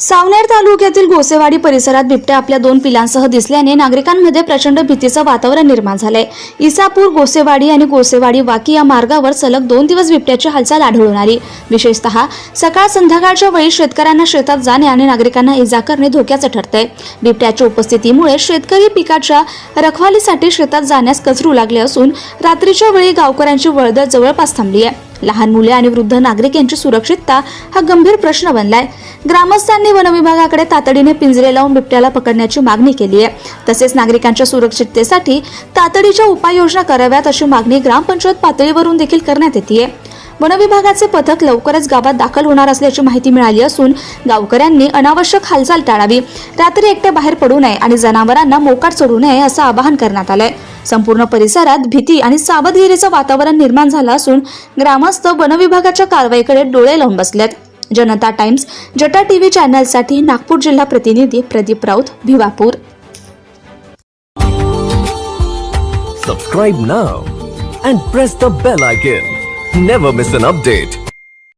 सावनेर तालुक्यातील गोसेवाडी परिसरात बिबट्या आपल्या दोन पिलांसह दिसल्याने नागरिकांमध्ये प्रचंड भीतीचं वातावरण निर्माण झालंय. इसापूर गोसेवाडी आणि गोसेवाडी वाकी या मार्गावर सलग दोन दिवस बिबट्याची हालचाल आढळून आली. विशेषतः सकाळ संध्याकाळच्या वेळी शेतकऱ्यांना शेतात जाणे आणि नागरिकांना इजा करणे धोक्याचं ठरतंय. बिबट्याच्या उपस्थितीमुळे शेतकरी पिकाच्या रखवालीसाठी शेतात जाण्यास कचरू लागले असून रात्रीच्या वेळी गावकऱ्यांची वळदळ जवळपास थांबली आहे लहान मुले आणि वृद्ध नागरिक यांची सुरक्षितता हा गंभीर प्रश्न बनलाय. ग्रामस्थांनी वनविभागाकडे तातडीने पिंजरे लावून बिबट्याला पकडण्याची मागणी केली आहे. तसेच नागरिकांच्या सुरक्षिततेसाठी तातडीच्या उपाययोजना कराव्यात अशी मागणी ग्रामपंचायत पातळीवरून देखील करण्यात येते वनविभागाचे पथक लवकरच गावात दाखल होणार असल्याची माहिती मिळाली असून गावकऱ्यांनी अनावश्यक हालचाल टाळावी रात्री एकटे बाहेर पडू नये आणि जनावरांना मोकाट सोडू नये असं आवाहन करण्यात आलंय. संपूर्ण परिसरात भीती आणि सावधगिरीचं वातावरण निर्माण झालं असून ग्रामस्थ वनविभागाच्या कारवाईकडे डोळे लावून बसलेत. जनता टाइम्स जटा टी व्ही चॅनलसाठी नागपूर जिल्हा प्रतिनिधी Pradeep Raut Bhiwapur. Subscribe now and press the bell icon never update